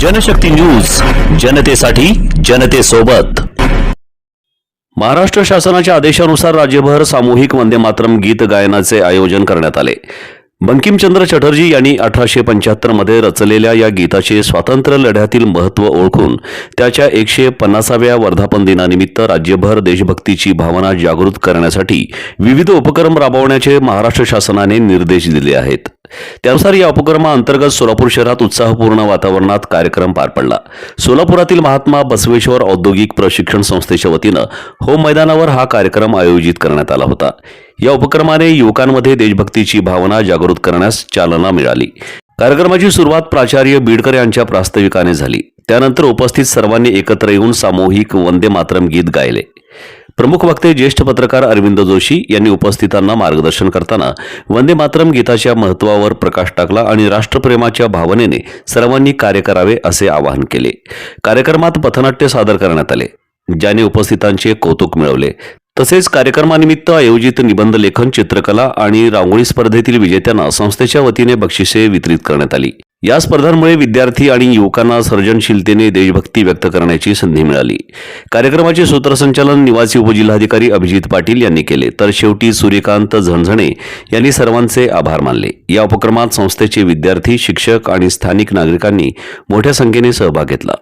Janshakti news जनतेसाठी जनतेसोबत. महाराष्ट्र शासनाच्या आदेशानुसार राज्यभर सामूहिक वंदे मातरम गीत गायनाचे आयोजन करण्यात आले. बंकिमचंद्र चटर्जी यांनी अठराशे पंच्याहत्तरमध्ये रचलेल्या या गीताचे स्वातंत्र्य लढ्यातील महत्त्व ओळखून त्याच्या एकशे पन्नासाव्या वर्धापन दिनानिमित्त राज्यभर देशभक्तीची भावना जागृत करण्यासाठी विविध उपक्रम राबवण्याचे महाराष्ट्र शासनाने निर्देश दिले आहेत. त्यानुसार या उपक्रमाअंतर्गत सोलापूर शहरात उत्साहपूर्ण वातावरणात कार्यक्रम पार पडला. सोलापुरातील महात्मा बसवेश्वर औद्योगिक प्रशिक्षण संस्थेच्या वतीनं होम मैदानावर हा कार्यक्रम आयोजित करण्यात आला होता. या उपक्रमाने युवकांमध्ये देशभक्तीची भावना जागृत करण्यास चालना मिळाली. कार्यक्रमाची सुरुवात प्राचार्य बीडकर यांच्या प्रास्ताविकाने झाली. त्यानंतर उपस्थित सर्वांनी एकत्र येऊन सामूहिक वंदे मातरम गीत गायले. प्रमुख वक्ते ज्येष्ठ पत्रकार अरविंद जोशी यांनी उपस्थितांना मार्गदर्शन करताना वंदे मातरम गीताच्या महत्वावर प्रकाश टाकला आणि राष्ट्रप्रेमाच्या भावनेने सर्वांनी कार्य करावे असे आवाहन केले. कार्यक्रमात पथनाट्य सादर करण्यात आले. ज्याने उपस्थितांचे कौतुक मिळवले. तसेच कार्यक्रमानिमित्त आयोजित निबंध लेखन चित्रकला आणि रांगोळी स्पर्धेतील विजेत्यांना संस्थेच्या वतीने बक्षिसे वितरित करण्यात आली. या स्पर्धांमुळे विद्यार्थी आणि युवकांना सर्जनशीलतेने देशभक्ती व्यक्त करण्याची संधी मिळाली. कार्यक्रमाचे सूत्रसंचालन निवासी उपजिल्हाधिकारी अभिजित पाटील यांनी केले. तर शेवटी सूर्यकांत झणझणे यांनी सर्वांचे आभार मानले. या उपक्रमात संस्थेचे विद्यार्थी शिक्षक आणि स्थानिक नागरिकांनी मोठ्या संख्येने सहभाग घेतला.